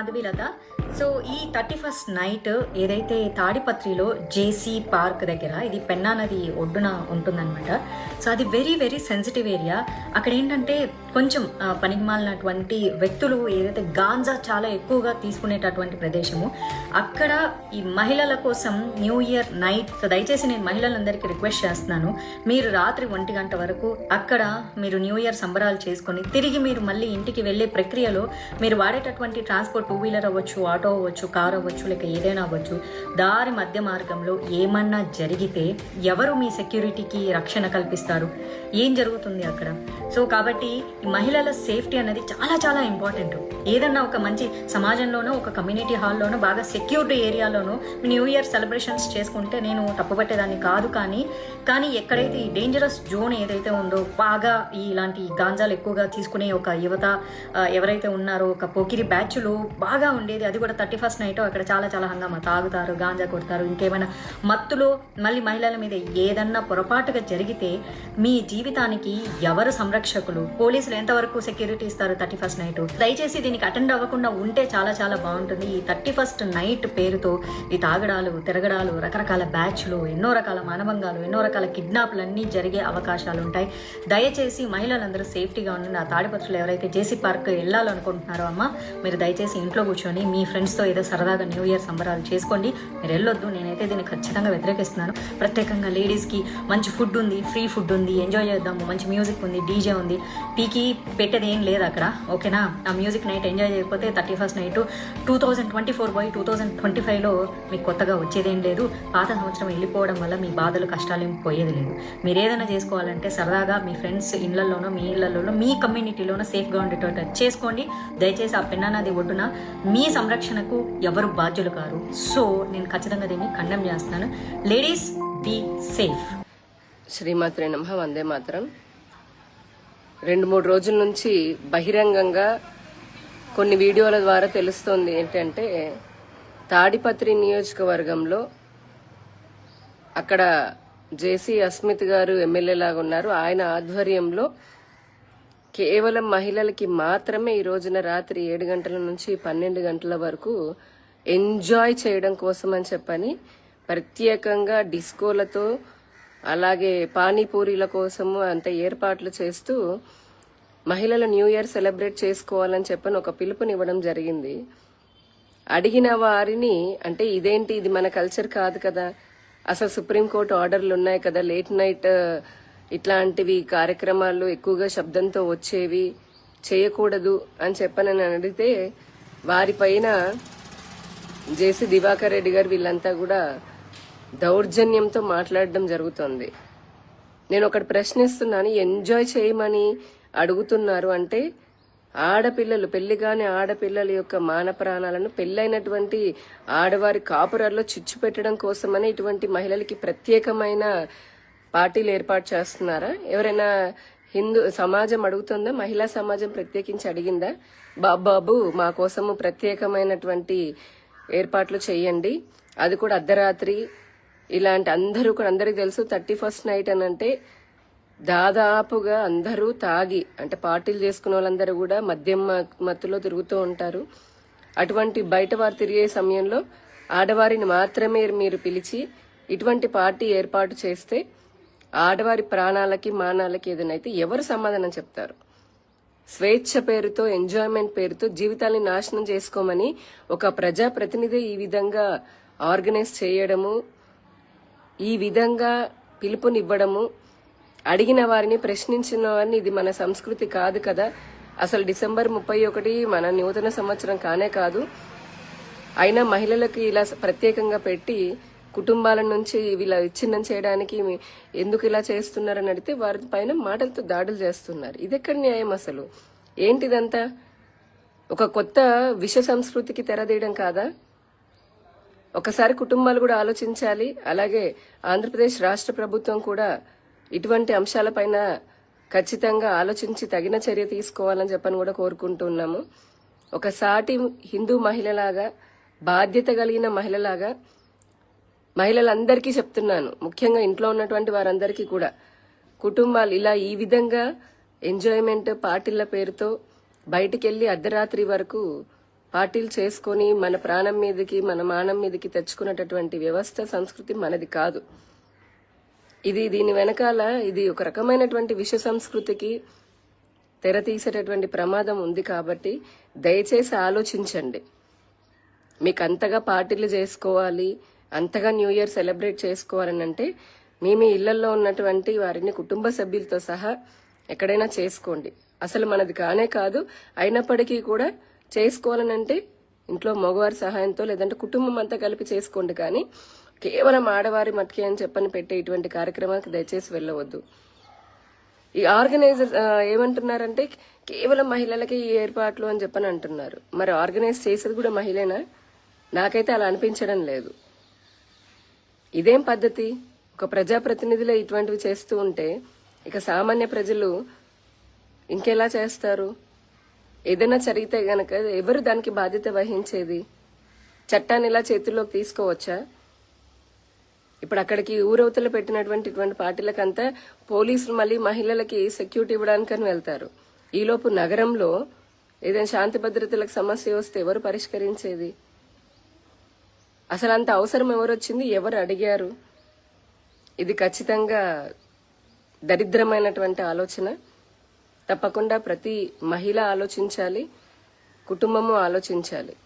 മാധവിലത so ఈ thirty first night ఏదైతే తాడిపత్రిలో జేసీ పార్క్ దగ్గర ఇది పెన్నా నది ఒడ్డున ఉంటుందన్నమాట. సో అది వెరీ వెరీ సెన్సిటివ్ ఏరియా. అక్కడ ఏంటంటే కొంచెం పనికిమాలినటువంటి వ్యక్తులు ఏదైతే గాంజా చాలా ఎక్కువగా తీసుకునేటటువంటి ప్రదేశము అక్కడ ఈ మహిళల కోసం న్యూ ఇయర్ నైట్ సో దయచేసి నేను మహిళలందరికీ రిక్వెస్ట్ చేస్తున్నాను మీరు రాత్రి ఒంటి గంట వరకు అక్కడ మీరు న్యూ ఇయర్ సంబరాలు చేసుకొని తిరిగి మీరు మళ్ళీ ఇంటికి వెళ్ళే ప్రక్రియలో మీరు వాడేటటువంటి ట్రాన్స్పోర్ట్ టూ వీలర్ అవ్వచ్చు ఆటో అవ్వచ్చు కార్ అవ్వచ్చు లేక ఏదైనా అవ్వచ్చు దారి మధ్య మార్గంలో ఏమన్నా జరిగితే ఎవరు మీ సెక్యూరిటీకి రక్షణ కల్పిస్తారు? ఏం జరుగుతుంది అక్కడ? సో కాబట్టి మహిళల సేఫ్టీ అనేది చాలా చాలా ఇంపార్టెంట్. ఏదన్నా ఒక మంచి సమాజంలోనో ఒక కమ్యూనిటీ హాల్లోనో బాగా సెక్యూర్డ్ ఏరియాలోనో న్యూ ఇయర్ సెలబ్రేషన్స్ చేసుకుంటే నేను తప్పుపట్టేదాన్ని కాదు కానీ కానీ ఎక్కడైతే ఈ డేంజరస్ జోన్ ఏదైతే ఉందో బాగా ఇలాంటి గాంజాలు ఎక్కువగా తీసుకునే ఒక యువత ఎవరైతే ఉన్నారో ఒక పోకిరి బ్యాచ్లు బాగా ఉండేది అది కూడా థర్టీ ఫస్ట్ నైట్ అక్కడ చాలా చాలా హంగామా. తాగుతారు గాంజా కొడతారు ఇంకేమైనా మత్తులో మళ్ళీ మహిళల మీద ఏదన్నా పొరపాటుగా జరిగితే మీ జీవితానికి ఎవరు సంరక్షకులు? పోలీసులు ఎంతవరకు సెక్యూరిటీ ఇస్తారు థర్టీ ఫస్ట్ నైట్? దయచేసి దీనికి అటెండ్ అవ్వకుండా ఉంటే చాలా చాలా బాగుంటుంది. ఈ థర్టీ ఫస్ట్ నైట్ పేరుతో ఈ తాగడాలు తిరగడాలు రకరకాల బ్యాచ్లు ఎన్నో రకాల మానభంగాలు ఎన్నో రకాల కిడ్నాప్లు అన్నీ జరిగే అవకాశాలు ఉంటాయి. దయచేసి మహిళలందరూ సేఫ్టీగా ఉండండి. ఆ తాడిపత్రులు ఎవరైతే జేసీ పార్క్ వెళ్ళాలనుకుంటున్నారో అమ్మ మీరు దయచేసి ఇంట్లో కూర్చొని మీ ఫ్రెండ్స్తో ఏదో సరదాగా న్యూ ఇయర్ సంబరాలు చేసుకోండి. మీరు వెళ్ళొద్దు. నేనైతే దీన్ని ఖచ్చితంగా వ్యతిరేకిస్తున్నాను. ప్రత్యేకంగా లేడీస్కి మంచి ఫుడ్ ఉంది ఫ్రీ ఫుడ్ ఉంది ఎంజాయ్ చేద్దాము. మంచి మ్యూజిక్ ఉంది డీజే ఉంది. టీకి పెట్టేది ఏం లేదు అక్కడ. ఓకేనా? ఆ మ్యూజిక్ నైట్ ఎంజాయ్ చేయకపోతే thirty first night two thousand twenty four by two thousand twenty ఫైవ్లో మీకు కొత్తగా వచ్చేదేం లేదు. పాత సంవత్సరం వెళ్ళిపోవడం వల్ల మీ బాధలు కష్టాలు ఏం పోయేది లేదు. మీరు ఏదైనా చేసుకోవాలంటే సరదాగా మీ ఫ్రెండ్స్ ఇళ్ళలోనో మీ ఇళ్ళలోనో మీ కమ్యూనిటీలోనో సేఫ్గా ఉండేటట్టు చేసుకోండి. దయచేసి ఆ పెన్నా నది ఒడ్డున మీ సంరక్షణ సంరక్షణకు ఎవరు బాధ్యులు కారు? సో నేను ఖచ్చితంగా దీన్ని ఖండం చేస్తున్నాను. లేడీస్ బీ సేఫ్ శ్రీమాత్రే నమ వందే మాత్రం. రెండు మూడు రోజుల నుంచి బహిరంగంగా కొన్ని వీడియోల ద్వారా తెలుస్తోంది ఏంటంటే తాడిపత్రి నియోజకవర్గంలో అక్కడ జేసీ అస్మిత్ గారు ఎమ్మెల్యే లాగా ఉన్నారు. ఆయన ఆధ్వర్యంలో కేవలం మహిళలకి మాత్రమే ఈ రోజున రాత్రి ఏడు గంటల నుంచి పన్నెండు గంటల వరకు ఎంజాయ్ చేయడం కోసం అని చెప్పని ప్రత్యేకంగా డిస్కోలతో అలాగే పానీపూరీల కోసము అంత ఏర్పాట్లు చేస్తూ మహిళలు న్యూ ఇయర్ సెలబ్రేట్ చేసుకోవాలని చెప్పని ఒక పిలుపునివ్వడం జరిగింది. అడిగిన వారిని అంటే ఇదేంటి ఇది మన కల్చర్ కాదు కదా అసలు సుప్రీంకోర్టు ఆర్డర్లు ఉన్నాయి కదా లేట్ నైట్ ఇట్లాంటివి కార్యక్రమాలు ఎక్కువగా శబ్దంతో వచ్చేవి చేయకూడదు అని చెప్పనని నేను అడిగితే వారిపైన జేసీ దివాకర్ రెడ్డి గారు వీళ్ళంతా కూడా దౌర్జన్యంతో మాట్లాడడం జరుగుతోంది. నేను ఒకటి ప్రశ్నిస్తున్నాను ఎంజాయ్ చేయమని అడుగుతున్నారు అంటే ఆడపిల్లలు పెళ్ళి కాని ఆడపిల్లల యొక్క మాన ప్రాణాలను పెళ్ళైనటువంటి ఆడవారి కాపురాల్లో చిచ్చు పెట్టడం కోసమని ఇటువంటి మహిళలకి ప్రత్యేకమైన పార్టీలు ఏర్పాటు చేస్తున్నారా? ఎవరైనా హిందూ సమాజం అడుగుతుందా? మహిళా సమాజం ప్రత్యేకించి అడిగిందా? బాబు బాబు మా కోసము ప్రత్యేకమైనటువంటి ఏర్పాట్లు చేయండి. అది కూడా అర్ధరాత్రి. ఇలాంటి అందరూ కూడా అందరికి తెలుసు థర్టీ ఫస్ట్ నైట్ అని అంటే దాదాపుగా అందరూ తాగి అంటే పార్టీలు చేసుకున్న వాళ్ళందరూ కూడా మద్యం మ- మత్తులో తిరుగుతూ ఉంటారు. అటువంటి బయట వారు తిరిగే సమయంలో ఆడవారిని మాత్రమే మీరు పిలిచి ఇటువంటి పార్టీ ఏర్పాటు చేస్తే ఆడవారి ప్రాణాలకి మానాలకి ఏదైనా అయితే ఎవరు సమాధానం చెప్తారు? స్వేచ్ఛ పేరుతో ఎంజాయ్మెంట్ పేరుతో జీవితాన్ని నాశనం చేసుకోమని ఒక ప్రజా ప్రతినిధి ఈ విధంగా ఆర్గనైజ్ చేయడము ఈ విధంగా పిలుపునివ్వడము అడిగిన వారిని ప్రశ్నించిన వారిని ఇది మన సంస్కృతి కాదు కదా. అసలు డిసెంబర్ ముప్పై ఒకటి మన నూతన సంవత్సరం కానే కాదు. అయినా మహిళలకు ఇలా ప్రత్యేకంగా పెట్టి కుటుంబాల నుంచి వీళ్ళ విచ్ఛిన్నం చేయడానికి ఎందుకు ఇలా చేస్తున్నారని అడిగితే వారి పైన మాటలతో దాడులు చేస్తున్నారు. ఇదెక్కడ న్యాయం అసలు? ఏంటిదంతా? ఒక కొత్త విష సంస్కృతికి తెరదీయడం కాదా? ఒకసారి కుటుంబాలు కూడా ఆలోచించాలి. అలాగే ఆంధ్రప్రదేశ్ రాష్ట్ర ప్రభుత్వం కూడా ఇటువంటి అంశాలపైన ఖచ్చితంగా ఆలోచించి తగిన చర్య తీసుకోవాలని చెప్పని కూడా కోరుకుంటున్నాము. ఒక సాటి హిందూ మహిళలాగా బాధ్యత కలిగిన మహిళలాగా మహిళలందరికీ చెప్తున్నాను. ముఖ్యంగా ఇంట్లో ఉన్నటువంటి వారందరికీ కూడా. కుటుంబాలు ఇలా ఈ విధంగా ఎంజాయ్మెంట్ పార్టీల పేరుతో బయటికెళ్ళి అర్ధరాత్రి వరకు పార్టీలు చేసుకొని మన ప్రాణం మీదకి మన మానం మీదకి తెచ్చుకున్నటువంటి వ్యవస్థ సంస్కృతి మనది కాదు. ఇది దీని వెనకాల ఇది ఒక రకమైనటువంటి విష సంస్కృతికి తెర తీసేటటువంటి ప్రమాదం ఉంది కాబట్టి దయచేసి ఆలోచించండి. మీకు అంతగా పార్టీలు చేసుకోవాలి. అంతగా న్యూ ఇయర్ సెలబ్రేట్ చేసుకోవాలని అంటే మీ మీ ఇళ్ళలో ఉన్నటువంటి వారిని కుటుంబ సభ్యులతో సహా ఎక్కడైనా చేసుకోండి. అసలు మనది కానే కాదు అయినప్పటికీ కూడా చేసుకోవాలనంటే ఇంట్లో మగవారి సహాయంతో లేదంటే కుటుంబం అంతా కలిపి చేసుకోండి కానీ కేవలం ఆడవారి మట్కి అని చెప్పని పెట్టే ఇటువంటి కార్యక్రమానికి దయచేసి వెళ్ళవద్దు. ఈ ఆర్గనైజర్ ఏమంటున్నారంటే కేవలం మహిళలకి ఈ ఏర్పాట్లు అని చెప్పని అంటున్నారు. మరి ఆర్గనైజ్ చేసేది కూడా మహిళేనా? నాకైతే అలా అనిపించడం లేదు. ఇదేం పద్ధతి? ఒక ప్రజాప్రతినిధులే ఇటువంటివి చేస్తూ ఉంటే ఇక సామాన్య ప్రజలు ఇంకెలా చేస్తారు? ఏదైనా జరిగితే గనక ఎవరు దానికి బాధ్యత వహించేది? చట్టాన్ని ఇలా చేతుల్లోకి తీసుకోవచ్చా? ఇప్పుడు అక్కడికి ఊరవతలు పెట్టినటువంటి ఇటువంటి పార్టీలకంతా పోలీసులు మళ్ళీ మహిళలకి సెక్యూరిటీ ఇవ్వడానికని వెళ్తారు. ఈలోపు నగరంలో ఏదైనా శాంతి భద్రతలకు సమస్య వస్తే ఎవరు పరిష్కరించేది? అసలు అంత అవసరం ఎవరు వచ్చింది ఎవరు అడిగారు? ఇది ఖచ్చితంగా దరిద్రమైనటువంటి ఆలోచన. తప్పకుండా ప్రతి మహిళ ఆలోచించాలి కుటుంబము ఆలోచించాలి.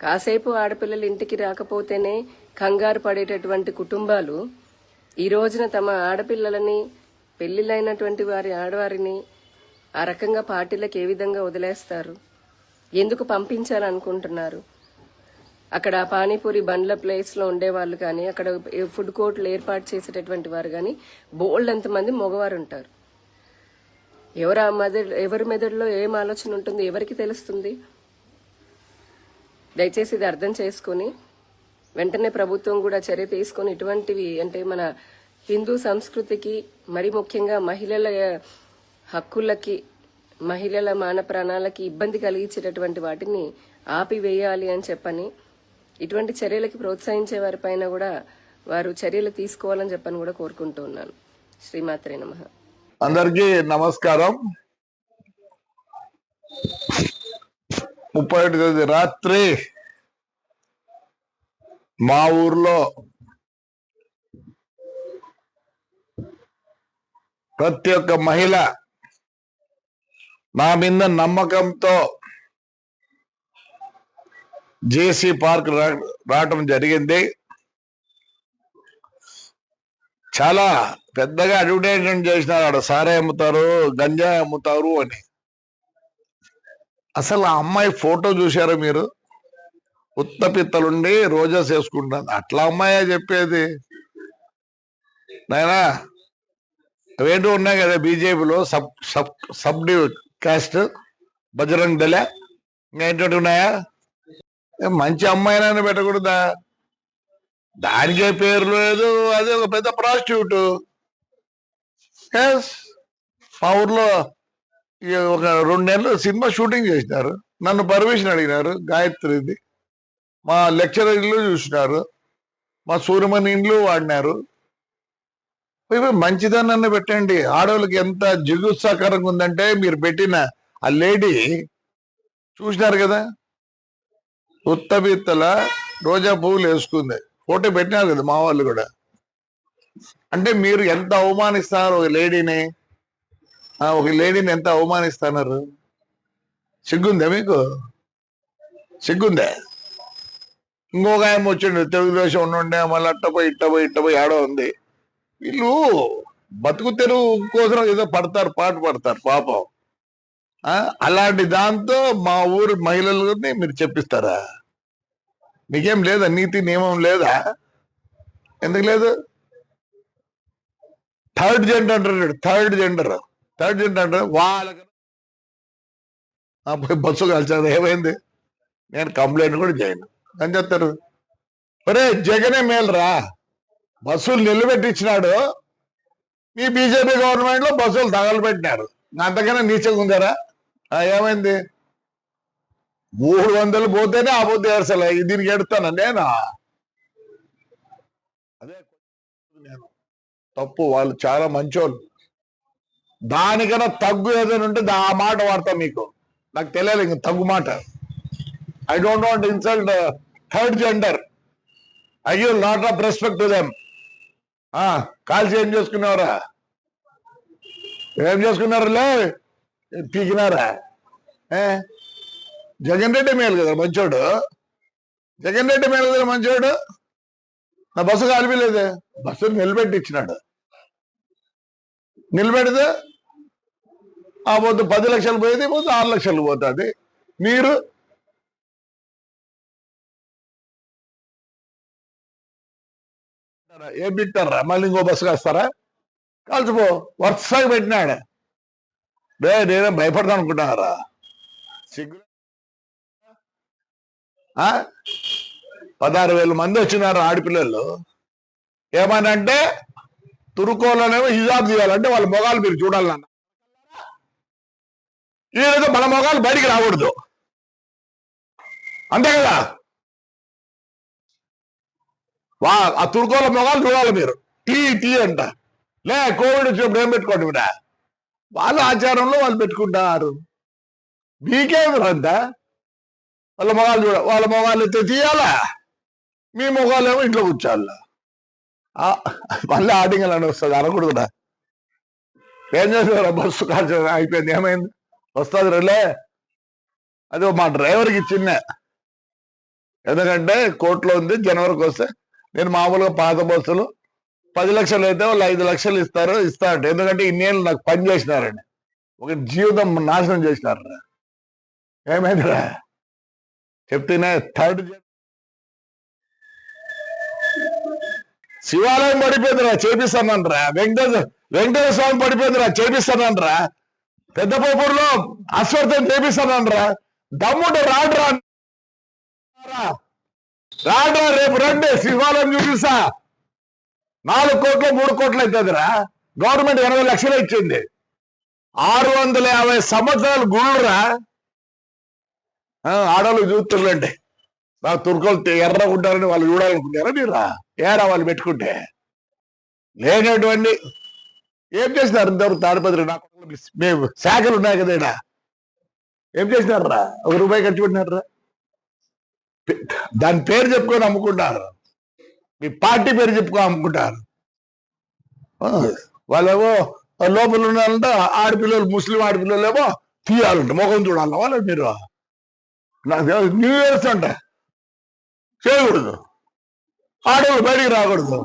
కాసేపు ఆడపిల్లలు ఇంటికి రాకపోతేనే కంగారు పడేటటువంటి కుటుంబాలు ఈ రోజున తమ ఆడపిల్లలని పెళ్ళిళ్ళైనటువంటి వారి ఆడవారిని ఆ రకంగా పార్టీలకు ఏ విధంగా వదిలేస్తారు? ఎందుకు పంపించాలనుకుంటున్నారు? అక్కడ పానీపూరి బండ్ల ప్లేస్లో ఉండేవాళ్ళు కానీ అక్కడ ఫుడ్ కోర్టులు ఏర్పాటు చేసేటటువంటి వారు కానీ బోల్డ్ ఎంతమంది మగవారు ఉంటారు. ఎవరు ఆ మెదడు ఎవరి మెదడులో ఏం ఆలోచన ఉంటుంది ఎవరికి తెలుస్తుంది? దయచేసి ఇది అర్థం చేసుకుని వెంటనే ప్రభుత్వం కూడా చర్య తీసుకొని ఇటువంటివి అంటే మన హిందూ సంస్కృతికి మరి ముఖ్యంగా మహిళల హక్కులకి మహిళల మాన ప్రాణాలకి ఇబ్బంది కలిగించేటటువంటి వాటిని ఆపివేయాలి అని చెప్పని ఇటువంటి చర్యలకి ప్రోత్సహించే వారి పైన కూడా వారు చర్యలు తీసుకోవాలని చెప్పని కూడా కోరుకుంటూ ఉన్నాను. శ్రీమాత్రే నమ. అందరికీ నమస్కారం. ముప్పై ఒకటి తేదీ రాత్రి మా ఊర్లో ప్రతి ఒక్క మహిళ నా మీద నమ్మకంతో జేసీ పార్క్ రా- రావటం జరిగింది. చాలా పెద్దగా అడ్వర్టైజ్మెంట్ చేసినారు ఆడ సారే అమ్ముతారు గంజాయి అమ్ముతారు అని. అసలు ఆ అమ్మాయి ఫోటో చూశారా మీరు? ఉత్త పిత్తలుండి రోజాస్ వేసుకుంటాను. అట్లా అమ్మాయే చెప్పేది. నాయనా అవేంటో ఉన్నాయి కదా బీజేపీలో sub sub sub caste Bajrang Dal ఇంకా ఏంటంటే ఉన్నాయా? మంచి అమ్మాయినైనా పెట్టకూడదా? దానికే పేరు లేదు అది ఒక పెద్ద ప్రాస్టిట్యూట్ ఎస్ మా ఊర్లో ఒక రెండు నెలలు సినిమా షూటింగ్ చేసినారు. నన్ను పర్మిషన్ అడిగినారు గాయత్రిది. మా లెక్చరర్ ఇల్లు చూసినారు. మా సూర్యమణి ఇండ్లు వాడినారు. మంచిదని మంచిదన్న పెట్టండి. ఆడవాళ్ళకి ఎంత జిగుత్సాకరంగా ఉందంటే మీరు పెట్టిన ఆ లేడీ చూసినారు కదా? ఉత్తబిత్తల రోజా పువ్వులు వేసుకుంది. ఫోటో పెట్టినారు కదా మా వాళ్ళు కూడా. అంటే మీరు ఎంత అవమానిస్తున్నారు ఒక లేడీని? ఒక లేడీని ఎంత అవమానిస్తున్నారు? సిగ్గుందా మీకు? సిగ్గుందా? ఇంకొక ఆయన వచ్చిండు తెలుగుదేశం ఉండే మళ్ళీ అట్ట పోయి ఇట్టపోయి ఆడో ఉంది. వీళ్ళు బతుకు తెరువు కోసం ఏదో పడతారు పాట పడతారు పాపం. అలాంటి దాంతో మా ఊరు మహిళలని మీరు చెప్పిస్తారా? మీకేం లేదా? నీతి నియమం లేదా? ఎందుకు లేదు? థర్డ్ జెండర్ అంటారు థర్డ్ జెండర్. థర్డ్ జెండర్ అంటారు వాళ్ళకి పోయి బస్సు కలిసారు ఏమైంది? నేను కంప్లైంట్ కూడా చేయను. అని చెప్తారు ఒరే జగనే మేలురా? బస్సులు నిలబెట్టించినాడు. మీ బీజేపీ గవర్నమెంట్లో బస్సులు తగలబెట్టినారు. అంతకన్నా నీచంగా ఉందారా? ఏమైంది? మూడు వందలు పోతేనే పొద్దు అసలు దీనికి ఎడతాను నేనా? అదే నేను. తప్పు వాళ్ళు చాలా మంచోళ్ళు. దానికన్నా తగ్గు ఏదైనా ఉంటే దా- ఆ మాట వాడతా మీకు. నాకు తెలియాలి ఇంక తగ్గు మాట. I don't want insult third gender I give lot of respect to them కాల్చి ఏం చేసుకున్నారా ఏం చేసుకున్నారులే? పీకినారా? ఏ? జగన్ రెడ్డి మేలు కదా మంచోడు. జగన్ రెడ్డి మేలు కదా మంచోడు. నా బస్సు కాలిపోలేదే బస్సు నిలబెట్టి ఇచ్చినాడు నిలబెడితే ఆ పొద్దు పది లక్షలు పోయేది పోతే ఆరు లక్షలు పోతుంది. మీరు? ఏం పెట్టారా మళ్ళీ ఇంకో బస్సు కాస్తారా? కాల్చిపో. వరుసగా పెట్టినాడు. నేనే భయపడతాను అనుకుంటున్నారా సిగ్గు. ఆ? పదహారు వేల మంది వచ్చినారు ఆడపిల్లలు. ఏమనంటే తురుకోలోనేమో హిజాబ్ తీయాలంటే వాళ్ళ మొగాలు మీరు చూడాలన్న ఈరోజు మన మొగాలు బయటికి రాకూడదు. అంతే కదా? వా ఆ తుర్కోల మొగాలు చూడాలి మీరు. టీ టీ అంట. లే కోవిడ్ వచ్చినప్పుడు ఏం పెట్టుకోండి మీరు వాళ్ళ ఆచారంలో వాళ్ళు పెట్టుకుంటారు. మీకేమి రంత వాళ్ళ మొగాలు చూడ వాళ్ళ మొగాలు అయితే తీయాలా? మీ మొగాలేమో ఇంట్లో కూర్చోాలా మళ్ళీ ఆటింగల్ అని వస్తుంది అనకూడదురా ఏం చేసారా బస్సు కాల్చ అయిపోయింది ఏమైంది? వస్తుంది రేలే. అది మా డ్రైవర్కి ఇచ్చిన ఎందుకంటే కోర్టులో ఉంది జనవరికి వస్తే. నేను మామూలుగా పాత బస్సులు పది లక్షలు అయితే వాళ్ళు ఐదు లక్షలు ఇస్తారు ఇస్తా అంటే. ఎందుకంటే ఇన్నేళ్ళు నాకు పని చేసినారండి. ఒక జీవితం నాశనం చేసినారా ఏమైందిరా? చెప్తేనే థర్డ్ శివాలయం పడిపోయిందిరా చేపిస్తానంటరా. వెంకటేశ్వర వెంకటేశ్వర స్వామి పడిపోయిందిరా చేపిస్తానంటరా. పెద్ద పోపూరులో అశ్వర్థం చేపిస్తానంటరా. దమ్ముంటే రాడ్రా. రాడ్రా రేపు రండి శివాలయం చూపిస్తా. నాలుగు కోట్లు మూడు కోట్లు అవుతుందిరా గవర్నమెంట్ ఎనభై లక్షలు ఇచ్చింది. ఆరు వందల యాభై సంవత్సరాలు గుళ్ళురా ఆ, ఆడవాళ్ళు చూస్తుర్లేండి నాకు తుర్కలు ఎర్ర ఉంటారని వాళ్ళు చూడాలనుకుంటారా మీరా? ఏడా వాళ్ళు పెట్టుకుంటే? లేనటువంటి ఏం చేసినారు ఇంతవరకు తాడిపత్రి? నాకు మేము శాఖలు ఉన్నాయి కదా ఏం చేసినారా ఒక రూపాయి ఖర్చు పెట్టినారా దాని పేరు చెప్పుకొని అమ్ముకుంటారు మీ పార్టీ పేరు చెప్పుకో అమ్ముకుంటారు వాళ్ళేమో లోపల ఉన్నారంటే ఆడపిల్లలు ముస్లిం ఆడపిల్లలు ఏమో తీయాలంట ముఖం చూడాలి వాళ్ళు మీరు నాకు న్యూ ఇయర్స్ అంట. చేయకూడదు. ఆడవాళ్ళు బయటికి రాకూడదు.